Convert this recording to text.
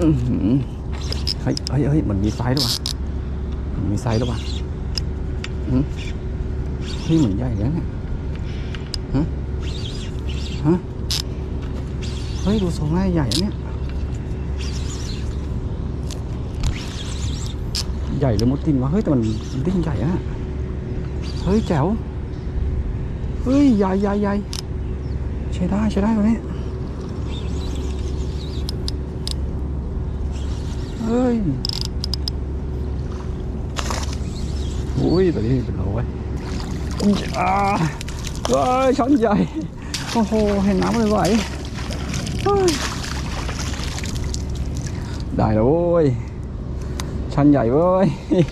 เฮ้ยเฮ้ยเฮ้ยมันมีไซส์ด้วยวะมันมีไซส์ด้วยวะอืมเฮ้ยเหมือนใหญ่เลยนะเนี่ยฮะฮะเฮ้ยดูทรงน่าใหญ่เนี่ยใหญ่หรือมดตินวะเฮ้ยแต่มันดิ้นใหญ่อะเฮ้ยแจ๋วเฮ้ยใหญ่ใหญ่ใหญ่ใช้ได้ใช้ได้ตัวนี้ เฮ้ยอุ้ยตัวนี้เป็นโลไว้ยอ่าเฮ้ย